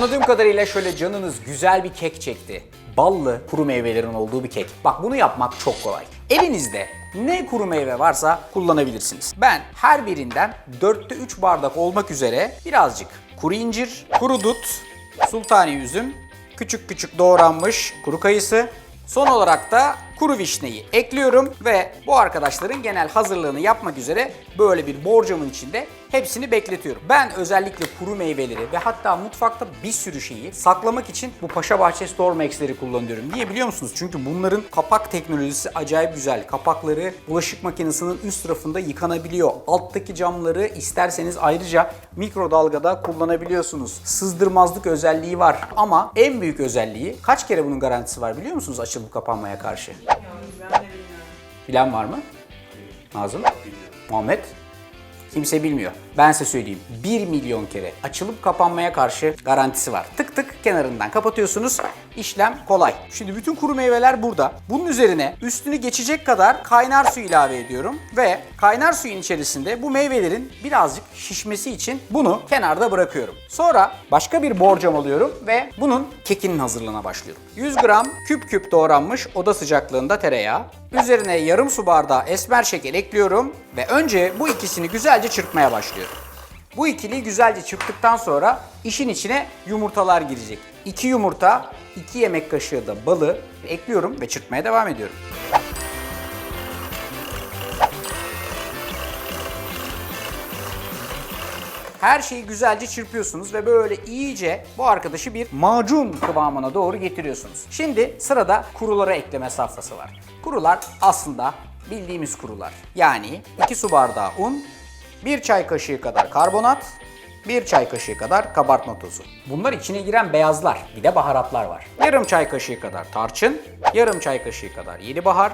Anladığım kadarıyla şöyle canınız güzel bir kek çekti. Ballı kuru meyvelerin olduğu bir kek. Bak bunu yapmak çok kolay. Elinizde ne kuru meyve varsa kullanabilirsiniz. Ben her birinden 4'te 3 bardak olmak üzere birazcık kuru incir, kuru dut, sultani üzüm, küçük küçük doğranmış kuru kayısı, Son olarak da kuru vişneyi ekliyorum ve bu arkadaşların genel hazırlığını yapmak üzere böyle bir borcamın içinde hepsini bekletiyorum. Ben özellikle kuru meyveleri ve hatta mutfakta bir sürü şeyi saklamak için bu Paşabahçe Store Max'leri kullanıyorum. Niye biliyor musunuz? Çünkü bunların kapak teknolojisi acayip güzel. Kapakları bulaşık makinesinin üst rafında yıkanabiliyor. Alttaki camları isterseniz ayrıca mikrodalgada kullanabiliyorsunuz. Sızdırmazlık özelliği var ama en büyük özelliği kaç kere bunun garantisi var biliyor musunuz açılıp kapanmaya karşı? Bilen var mı? Nazım? Muhammed? Kimse bilmiyor. Ben size söyleyeyim. 1 milyon kere açılıp kapanmaya karşı garantisi var. Tık tık kenarından kapatıyorsunuz. İşlem kolay. Şimdi bütün kuru meyveler burada. Bunun üzerine üstünü geçecek kadar kaynar su ilave ediyorum ve kaynar suyun içerisinde bu meyvelerin birazcık şişmesi için bunu kenarda bırakıyorum. Sonra başka bir borcam alıyorum ve bunun kekinin hazırlığına başlıyorum. 100 gram küp küp doğranmış oda sıcaklığında tereyağı, Üzerine yarım su bardağı esmer şeker ekliyorum ve önce bu ikisini güzelce çırpmaya başlıyorum. Bu ikiliyi güzelce çırptıktan sonra işin içine yumurtalar girecek. 2 yumurta, 2 yemek kaşığı da balı ekliyorum ve çırpmaya devam ediyorum. Her şeyi güzelce çırpıyorsunuz ve böyle iyice bu arkadaşı bir macun kıvamına doğru getiriyorsunuz. Şimdi sırada kurulara ekleme safhası var. Kurular aslında bildiğimiz kurular. Yani 2 su bardağı un, 1 çay kaşığı kadar karbonat, 1 çay kaşığı kadar kabartma tozu. Bunlar içine giren beyazlar. Bir de baharatlar var. Yarım çay kaşığı kadar tarçın, yarım çay kaşığı kadar yeni bahar,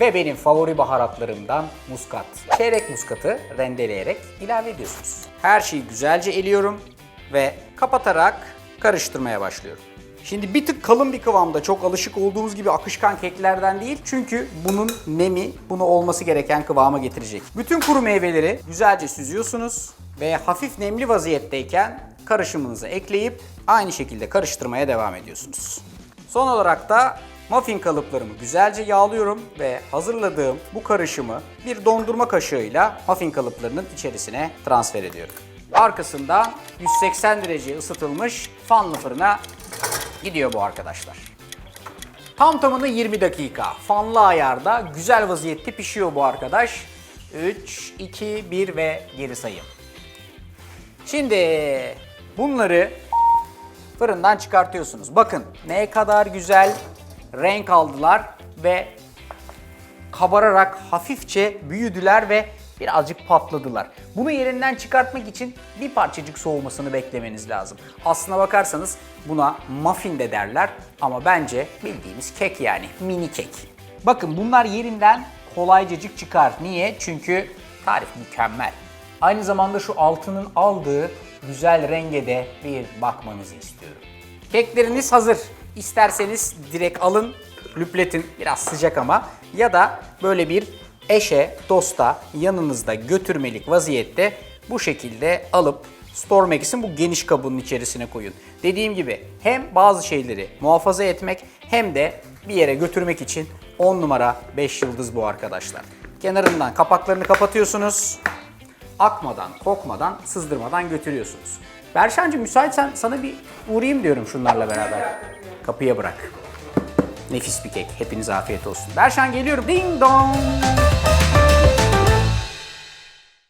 ve benim favori baharatlarımdan muskat. Çeyrek muskatı rendeleyerek ilave ediyorsunuz. Her şeyi güzelce eliyorum ve kapatarak karıştırmaya başlıyorum. Şimdi bir tık kalın bir kıvamda çok alışık olduğumuz gibi akışkan keklerden değil. Çünkü bunun nemi bunu olması gereken kıvama getirecek. Bütün kuru meyveleri güzelce süzüyorsunuz ve hafif nemli vaziyetteyken karışımınızı ekleyip aynı şekilde karıştırmaya devam ediyorsunuz. Son olarak da muffin kalıplarımı güzelce yağlıyorum ve hazırladığım bu karışımı bir dondurma kaşığıyla muffin kalıplarının içerisine transfer ediyorum. Arkasından 180 derece ısıtılmış fanlı fırına gidiyor bu arkadaşlar. Tam tamına 20 dakika fanlı ayarda güzel vaziyette pişiyor bu arkadaş. 3, 2, 1 ve geri sayım. Şimdi bunları fırından çıkartıyorsunuz. Bakın ne kadar güzel renk aldılar ve kabararak hafifçe büyüdüler ve birazcık patladılar. Bunu yerinden çıkartmak için bir parçacık soğumasını beklemeniz lazım. Aslına bakarsanız buna muffin de derler ama bence bildiğimiz kek yani mini kek. Bakın bunlar yerinden kolaycacık çıkar. Niye? Çünkü tarif mükemmel. Aynı zamanda şu altının aldığı güzel renge de bir bakmanızı istiyorum. Kekleriniz hazır. İsterseniz direkt alın, lüpletin biraz sıcak ama ya da böyle bir eşe, dosta yanınızda götürmelik vaziyette bu şekilde alıp Stormex'in bu geniş kabının içerisine koyun. Dediğim gibi hem bazı şeyleri muhafaza etmek hem de bir yere götürmek için 10 numara 5 yıldız bu arkadaşlar. Kenarından kapaklarını kapatıyorsunuz. Akmadan, kokmadan, sızdırmadan götürüyorsunuz. Berşancığım müsaitsen sana bir uğrayayım diyorum şunlarla beraber. Kapıya bırak. Nefis bir kek. Hepinize afiyet olsun. Berşan geliyorum. Ding dong.